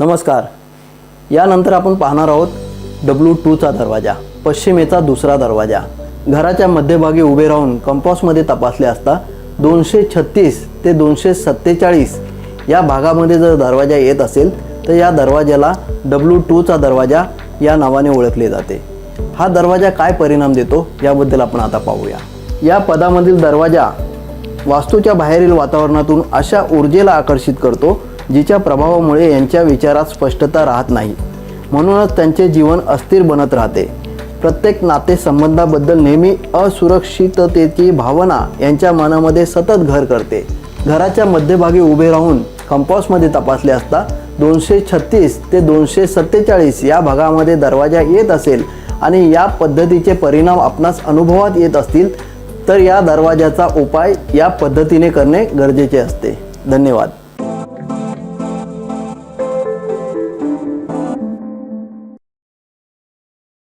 नमस्कार. यानंतर आपण पाहणार आहोत डब्ल्यू टूचा दरवाजा पश्चिमेचा दुसरा दरवाजा. घराच्या मध्यभागी उभे राहून कंपासमध्ये तपासले असता दोनशे छत्तीस ते दोनशे सत्तेचाळीस या भागामध्ये जर दरवाजा येत असेल तर या दरवाजाला डब्ल्यू टूचा दरवाजा या नावाने ओळखले जाते. हा दरवाजा काय परिणाम देतो याबद्दल आपण आता पाहूया. या पदामधील दरवाजा वास्तूच्या बाहेरील वातावरणातून अशा ऊर्जेला आकर्षित करतो जिच्या प्रभावामुळे यांच्या विचारात स्पष्टता राहत नाही. म्हणूनच त्यांचे जीवन अस्थिर बनत राहते. प्रत्येक नातेसंबंधाबद्दल नेहमी असुरक्षिततेची भावना यांच्या मनामध्ये सतत घर करते. घराच्या मध्यभागी उभे राहून कंपाऊसमध्ये तपासले असता दोनशे छत्तीस ते दोनशे सत्तेचाळीस या भागामध्ये दरवाजा येत असेल आणि या पद्धतीचे परिणाम आपणास अनुभवात येत असतील तर या दरवाजाचा उपाय या पद्धतीने करणे गरजेचे असते. धन्यवाद.